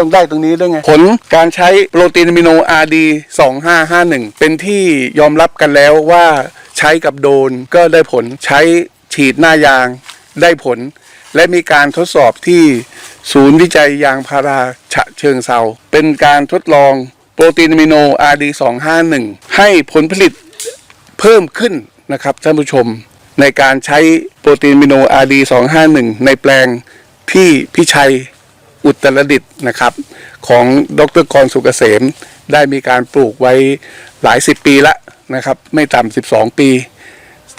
ต้องได้ตรงนี้ด้วยไง ผลการใช้โปรตีนอะมิโน RD 2551 เป็นที่ยอมรับกันแล้วว่าใช้กับโดนก็ได้ผลใช้ฉีดหน้ายางได้ผล และมีการทดสอบที่ศูนย์วิจัยยางพาราฉะเชิงเซาเป็นการทดลองโปรตีนอะมิโน RD 251 ให้ผลผลิตเพิ่มขึ้นนะครับท่านผู้ชมในการใช้โปรตีนมิโน RD 251 ในแปลงที่พิชัย อุตรดิตถ์นะครับ ของดรกรสุกเกษม ได้มีการปลูกไว้หลายสิบปีละนะครับ ไม่ต่ำ12ปี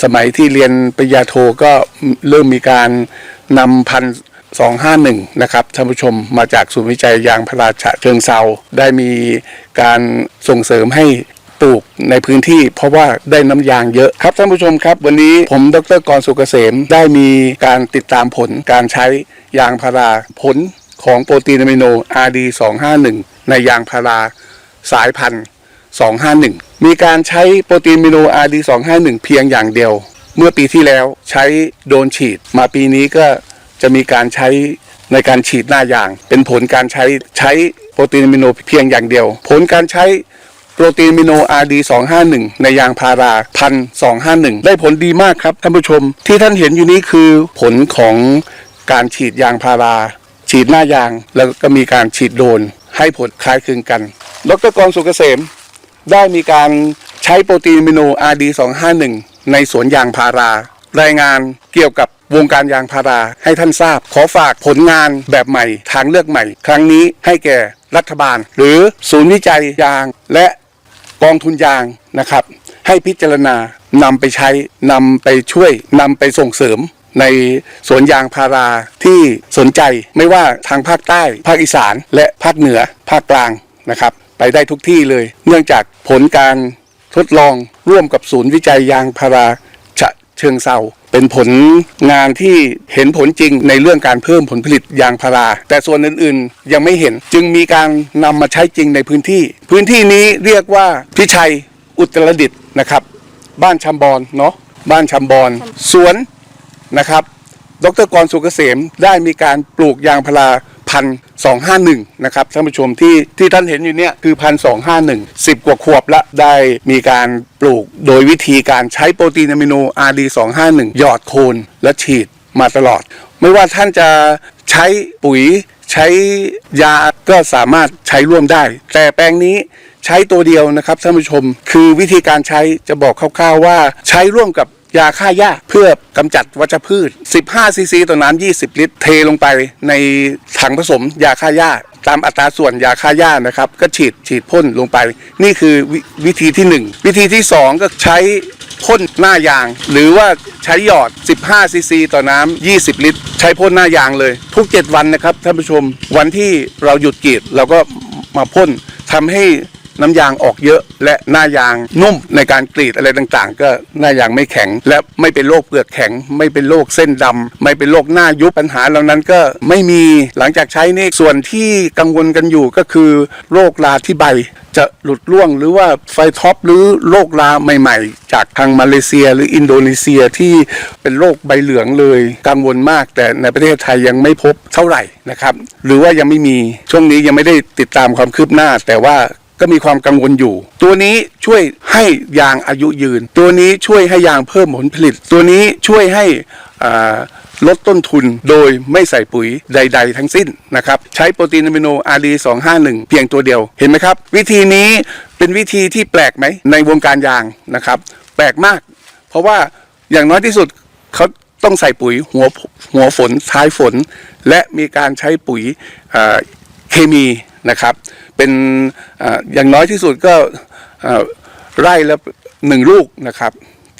สมัยที่เรียนปริญญาโทก็เริ่มมีการนำพันสองห้าหนึ่งนะครับท่านผู้ชมมาจากศูนย์วิจัยยางพาราฉะเชิงเซาได้มีการส่งเสริมให้ปลูกในพื้นที่เพราะว่าได้น้ำยางเยอะครับท่านผู้ชมครับ วันนี้ผมดรกรสุกเกษมได้มีการติดตามผลการใช้ยางพาราผล ของโปรตีนอะมิโน RD 251 ในยางพาราสายพันธุ์ 251 มีการใช้โปรตีนมิโน RD 251 เพียงอย่างเดียว เมื่อปีที่แล้วใช้โดนฉีด มาปีนี้ก็จะมีการใช้ในการฉีดหน้ายาง เป็นผลการใช้ใช้โปรตีนมิโนเพียงอย่างเดียว ผลการใช้โปรตีนมิโน RD 251 ในยางพาราพัน251 ได้ผลดีมากครับท่านผู้ชม ที่ท่านเห็นอยู่นี้คือผลของการฉีดยางพารา ฉีดหน้ายางแล้วก็มีการฉีดโดนให้ผลคล้ายคลึงกัน ดรกรสุกเกษม ได้มีการใช้โปรตีนมิโน RD 251 ในสวนยางพารารายงานเกี่ยวกับวงการยางพาราให้ท่านทราบ ขอฝากผลงานแบบใหม่ ทางเลือกใหม่ ครั้งนี้ให้แก่รัฐบาล หรือศูนย์วิจัยยางและกองทุนยางนะครับ ให้พิจารณานำไปใช้นำไปช่วยนำไปส่งเสริม ในสวนยางพาราที่สนใจไม่ว่าทางภาคใต้ ภาคอีสาน และภาคเหนือ ภาคกลางนะครับ ไปได้ทุกที่เลย เนื่องจากผลการทดลองร่วมกับศูนย์วิจัยยางพาราฉะเชิงเซาเป็นผลงานที่เห็นผลจริงในเรื่องการเพิ่มผลผลิตยางพารา แต่ส่วนอื่นๆ ยังไม่เห็นจึงมีการนำมาใช้จริงในพื้นที่ พื้นที่นี้เรียกว่าพิชัยอุตรดิตนะครับ บ้านชำบอนเนาะบ้านชำบอนสวน นะครับ ดรกรสุกเกษมได้มีการปลูกยางพาราพันสองห้าหนึ่งนะครับท่านผู้ชมที่ที่ท่านเห็นอยู่เนี่ยคือพันสองห้าหนึ่งสิบกว่าขวบละได้มีการปลูกโดยวิธีการใช้โปรตีนอะมิโน RD 2 5 1 หยอดโคนและฉีดมาตลอด ไม่ว่าท่านจะใช้ปุ๋ยใช้ยาก็สามารถใช้ร่วมได้ แต่แปลงนี้ใช้ตัวเดียวนะครับท่านผู้ชม คือวิธีการใช้จะบอกคร่าวๆว่าใช้ร่วมกับ ยาฆ่าหญ้าเพื่อกำจัดวัชพืช 15 ซีซีต่อน้ำ20 ลิตร เทลงไปในถังผสมยาฆ่าหญ้าตามอัตราส่วนยาฆ่าหญ้านะครับ ก็ฉีดฉีดพ่นลงไป นี่คือววิธีที่ 1 วิธีที่ 2 ก็ใช้พ่นหน้ายาง หรือว่าใช้หยอด 15 ซีซีต่อน้ำ20 ลิตร ใช้พ่นหน้ายางเลย ทุก 7 วันนะครับท่านผู้ชมวันที่เราหยุดกรีดเราก็มาพ่นทำให้ น้ำยางออกเยอะ และหน้ายางนุ่มในการกรีดอะไรต่างๆ ก็หน้ายางไม่แข็ง และไม่เป็นโรคเปลือกแข็ง ไม่เป็นโรคเส้นดำไม่เป็นโรคหน้ายุบปัญหาเหล่านั้นก็ไม่มีหลังจากใช้นี่ส่วนที่กังวลกันอยู่ก็คือโรคราที่ใบจะหลุดร่วงหรือว่าไฟท็อปหรือโรคราใหม่ ๆ จากทางมาเลเซียหรืออินโดนีเซียที่เป็นโรคใบเหลืองเลยกังวลมาก แต่ในประเทศไทยยังไม่พบเท่าไหร่นะครับ หรือว่ายังไม่มีช่วงนี้ยังไม่ได้ติดตามความคืบหน้า แต่ว่า ก็มีความกังวลอยู่ ตัวนี้ช่วยให้ยางอายุยืน ตัวนี้ช่วยให้ยางเพิ่มผลผลิต ตัวนี้ช่วยให้ลดต้นทุนโดยไม่ใส่ปุ๋ยใด ๆ ทั้งสิ้นนะครับ ใช้โปรตีนอะมิโน RD 251 เพียงตัวเดียวเห็นไหมครับ วิธีนี้เป็นวิธีที่แปลกไหมในวงการยางนะครับ แปลกมาก เพราะว่าอย่างน้อยที่สุดเขาต้องใส่ปุ๋ยหัวหัวฝนท้ายฝน และมีการใช้ปุ๋ยเคมีนะครับ เป็นออย่างน้อยที่สุดก็ไร่ละหนึ่งลูกนะครับ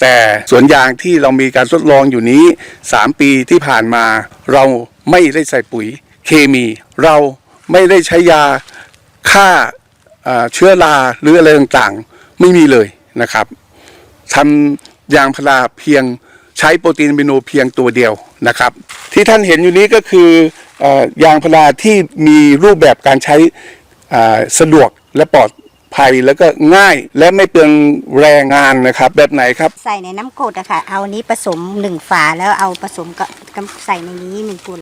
แต่สวนยางที่เรามีการทดลองอยู่นี้ 3 ปีที่ผ่านมา เราไม่ได้ใส่ปุ๋ยเคมี เราไม่ได้ใช้ยาฆ่าเชื้อราหรืออะไรต่างๆ ไม่มีเลยนะครับทำยางพาราเพียงใช้โปรตีนอะมิโนเพียงตัวเดียวนะครับ ที่ท่านเห็นอยู่นี้ก็คืออยางพาราที่มีรูปแบบการใช้ สะดวกและปลอดภัยแล้วก็ง่ายและไม่เปลืองแรงงานนะครับ แบบไหนครับ ใส่ในน้ำกรดอะค่ะ เอานี้ผสมหนึ่งฝาแล้วเอาผสมกับใส่ในนี้หนึ่งกุล